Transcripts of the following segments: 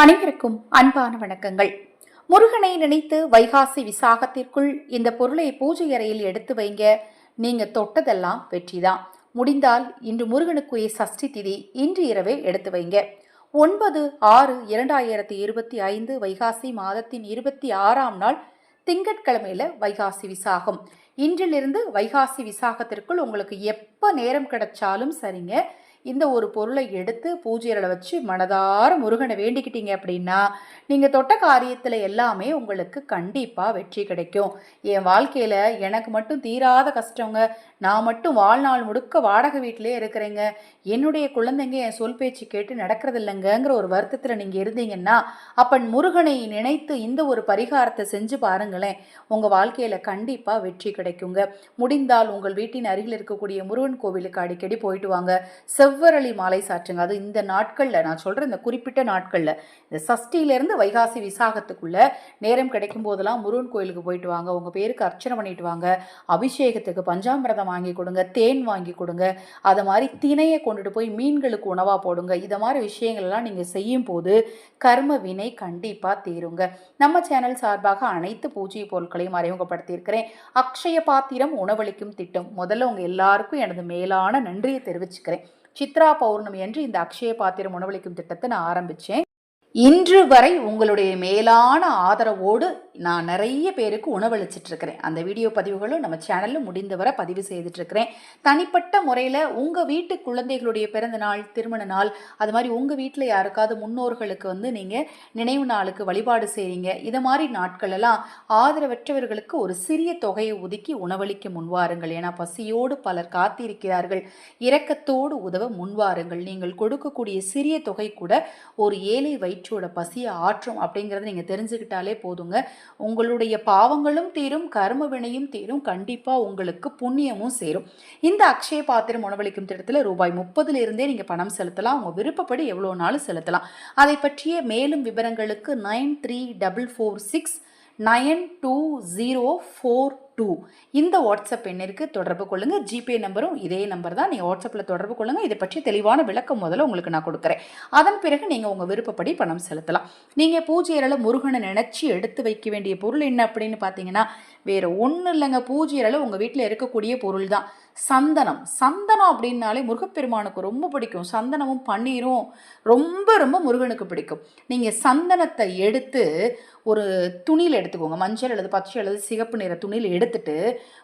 அனைவருக்கும் அன்பான வணக்கங்கள். முருகனை நினைத்து வைகாசி விசாகத்திற்குள் இந்த பொருளை பூஜை அறையில் எடுத்து வைங்க. நீங்க தொட்டதெல்லாம் வெற்றிதான். முடிந்தால் இன்று முருகனுக்குரிய சஷ்டி திதி இன்று இரவே எடுத்து வைங்க. ஒன்பது ஆறு இரண்டாயிரத்தி இருபத்தி ஐந்து வைகாசி மாதத்தின் இருபத்தி ஆறாம் நாள் திங்கட்கிழமையில வைகாசி விசாகம். இன்றிலிருந்து வைகாசி விசாகத்திற்குள் உங்களுக்கு எப்போ நேரம் கிடைச்சாலும் சரிங்க. இந்த ஒரு பொருளை எடுத்து பூஜையில் வச்சு மனதார முருகனை வேண்டிக்கிட்டீங்க அப்படின்னா நீங்கள் தொட்ட காரியத்தில் எல்லாமே உங்களுக்கு கண்டிப்பாக வெற்றி கிடைக்கும். என் வாழ்க்கையில் எனக்கு மட்டும் தீராத கஷ்டங்க. நான் மட்டும் வாழ்நாள் முழுக்க வாடகை வீட்டிலே இருக்கிறேங்க. என்னுடைய குழந்தைங்க என் சொல் பேச்சு கேட்டு நடக்கிறது இல்லைங்கிற ஒரு வருத்தத்தில் நீங்கள் இருந்தீங்கன்னா அப்பன் முருகனை நினைத்து இந்த ஒரு பரிகாரத்தை செஞ்சு பாருங்களேன். உங்கள் வாழ்க்கையில் கண்டிப்பாக வெற்றி கிடைக்குங்க. முடிந்தால் உங்கள் வீட்டின் அருகில் இருக்கக்கூடிய முருகன் கோவிலுக்கு அடிக்கடி போயிட்டு வாங்க. செவ் செவ்வரளி மாலை சாற்றுங்க. அது இந்த நாட்களில் நான் சொல்கிறேன் இந்த குறிப்பிட்ட நாட்களில். இந்த சஷ்டியிலேருந்து வைகாசி விசாகத்துக்குள்ளே நேரம் கிடைக்கும் போதெல்லாம் முருகன் கோயிலுக்கு போயிட்டு வாங்க. உங்கள் பேருக்கு அர்ச்சனை பண்ணிட்டு வாங்க. அபிஷேகத்துக்கு பஞ்சாமிரதம் வாங்கி கொடுங்க. தேன் வாங்கி கொடுங்க. அதை மாதிரி திணையை கொண்டுட்டு போய் மீன்களுக்கு உணவாக போடுங்க. இதை மாதிரி விஷயங்கள்லாம் நீங்கள் செய்யும் போது கர்ம வினை கண்டிப்பாக தீருங்க. நம்ம சேனல் சார்பாக அனைத்து பூஜை பொருட்களையும் அறிமுகப்படுத்தியிருக்கிறேன். அக்ஷய பாத்திரம் உணவளிக்கும் திட்டம். முதல்ல உங்கள் எல்லாருக்கும் எனது மேலான நன்றியை தெரிவிச்சுக்கிறேன். சித்ரா பௌர்ணமி என்று இந்த அக்ஷய பாத்திரம் உணவளிக்கும் திட்டத்தை நான் ஆரம்பித்தேன் இன்று வரை உங்களுடைய மேலான ஆதரவோடு நான் நிறைய பேருக்கு உணவளிச்சிட்டு இருக்கிறேன் அந்த வீடியோ பதிவுகளும் நம்ம சேனலில் முடிந்தவரை பதிவு செய்துட்டு இருக்கிறேன் தனிப்பட்ட முறையில் உங்கள் வீட்டு குழந்தைகளுடைய பிறந்த நாள் திருமண நாள் அது மாதிரி உங்கள் வீட்டில் யாருக்காவது முன்னோர்களுக்கு வந்து நீங்கள் நினைவு நாளுக்கு வழிபாடு செய்கிறீங்க இதை மாதிரி நாட்களெல்லாம் ஆதரவற்றவர்களுக்கு ஒரு சிறிய தொகையை ஒதுக்கி உணவளிக்க முன்வாருங்கள் ஏன்னா பசியோடு பலர் காத்திருக்கிறார்கள். இரக்கத்தோடு உதவ முன்வாருங்கள் நீங்கள் கொடுக்கக்கூடிய சிறிய தொகை கூட ஒரு ஏழை வயிற்றோட பசியை ஆற்றும் அப்படிங்கிறத நீங்கள் தெரிஞ்சுக்கிட்டாலே போதுங்க. உங்களுடைய பாவங்களும் தீரும் கர்ம வினையும் தீரும் கண்டிப்பாக உங்களுக்கு புண்ணியமும் சேரும். இந்த அக்ஷய பாத்திரம் உணவளிக்கும் திட்டத்தில் ரூபாய் முப்பதுலேருந்தே நீங்கள் பணம் செலுத்தலாம். உங்கள் விருப்பப்படி எவ்வளோ நாளும் செலுத்தலாம். அதை பற்றிய மேலும் விவரங்களுக்கு nine three double four six nine two zero four two இந்த வாட்ஸ்அப் எண்ணிற்கு தொடர்பு கொள்ளுங்கள் ஜிபே நம்பரும் இதே நம்பர் தான். நீங்கள் வாட்ஸ்அப்பில் தொடர்பு கொள்ளுங்கள் இதை பற்றி தெளிவான விளக்கம் முதல்ல உங்களுக்கு நான் கொடுக்குறேன். அதன் பிறகு நீங்கள் உங்கள் விருப்பப்படி பணம் செலுத்தலாம். நீங்கள் பூஜையரில் முருகனை நினச்சி எடுத்து வைக்க வேண்டிய பொருள் என்ன அப்படின்னு பார்த்தீங்கன்னா வேறு ஒன்றும் இல்லைங்க. பூஜையரில் உங்கள் வீட்டில் இருக்கக்கூடிய பொருள் தான். சந்தனம். சந்தனம் அப்படின்னாலே முருகப்பெருமானுக்கு ரொம்ப பிடிக்கும். சந்தனமும் பன்னீரும் ரொம்ப ரொம்ப முருகனுக்கு பிடிக்கும். நீங்கள் சந்தனத்தை எடுத்து ஒரு துணியில் எடுத்துக்கோங்க. மஞ்சள் அல்லது பச்சை அல்லது சிகப்பு நிற துணியில் எடுத்து எடுத்துட்டு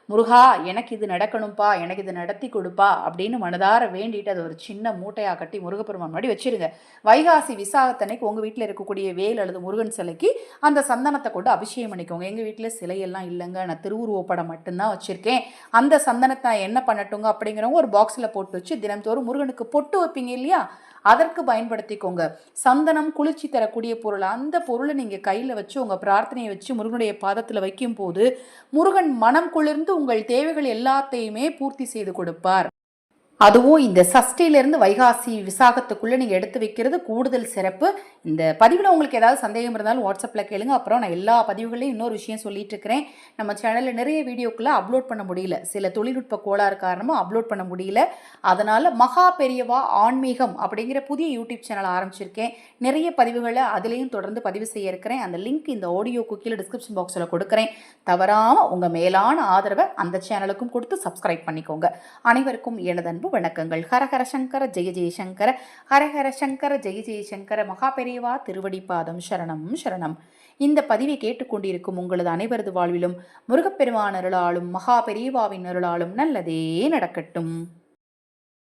முருகா எனக்கு இது நடக்கணும்ப்பா எனக்கு இது நடத்தி கொடுப்பா அப்படின்னு மனதார வேண்டிட்டு அதை ஒரு சின்ன மூட்டையாக கட்டி முருகப்பெருமான் முன்னாடி வச்சிருங்க. வைகாசி விசாகத்தன்னைக்கு உங்கள் வீட்டில் இருக்கக்கூடிய வேல் அல்லது முருகன் சிலைக்கு அந்த சந்தனத்தை கொண்டு அபிஷேகம் பண்ணிக்கோங்க. எங்கள் வீட்டில் சிலையெல்லாம் இல்லைங்க. நான் திருவுருவப்படம் மட்டும்தான் வச்சுருக்கேன். அந்த சந்தனத்தை நான் என்ன பண்ணட்டுங்க அப்படிங்கிறவங்க ஒரு பாக்ஸில் போட்டு வச்சு தினம்தோறும் முருகனுக்கு பொட்டு வைப்பீங்க இல்லையா? அதற்கு பயன்படுத்திக்கோங்க. சந்தனம் குளிர்ச்சி தரக்கூடிய பொருள். அந்த பொருளை நீங்கள் கையில் வச்சு உங்கள் பிரார்த்தனையை வச்சு முருகனுடைய பாதத்தில் வைக்கும் போது முருகன் மனம் குளிர்ந்து உங்கள் தேவைகள் எல்லாத்தையுமே பூர்த்தி செய்து கொடுப்பார். அதுவும் இந்த சஷ்டியிலேருந்து வைகாசி விசாகத்துக்குள்ளே நீங்கள் எடுத்து வைக்கிறது கூடுதல் சிறப்பு. இந்த பதிவில் உங்களுக்கு ஏதாவது சந்தேகம் இருந்தாலும் வாட்ஸ்அப்பில் கேளுங்க. அப்புறம் நான் எல்லா பதிவுகளையும் இன்னொரு விஷயம் சொல்லிட்டு இருக்கிறேன். நம்ம சேனலில் நிறைய வீடியோக்குள்ளே அப்லோட் பண்ண முடியல. சில தொழில்நுட்ப கோளாறு காரணமாக அப்லோட் பண்ண முடியல. அதனால் மகா பெரியவா ஆன்மீகம் அப்படிங்கிற புதிய யூடியூப் சேனல் ஆரம்பிச்சிருக்கேன். நிறைய பதிவுகளை அதுலேயும் தொடர்ந்து பதிவு செய்ய இருக்கிறேன். அந்த லிங்க் இந்த ஆடியோ கீழே டிஸ்கிரிப்ஷன் பாக்ஸில் கொடுக்குறேன். தவறாமல் உங்கள் மேலான ஆதரவை அந்த சேனலுக்கும் கொடுத்து சப்ஸ்கிரைப் பண்ணிக்கோங்க. அனைவருக்கும் எனது அன்பு வணக்கங்கள். ஹரஹர சங்கர ஜெய ஜெயசங்கர ஹரஹர சங்கர ஜெய ஜெயசங்கர மகாபெரியவா திருவடிப்பாதம் சரணம் சரணம். இந்த பதிவை கேட்டுக்கொண்டிருக்கும் உங்களது அனைவரது வாழ்விலும் முருகப்பெருமான் அருளாலும் மகாபெரிவாவின் அருளாலும் நல்லதே நடக்கட்டும்.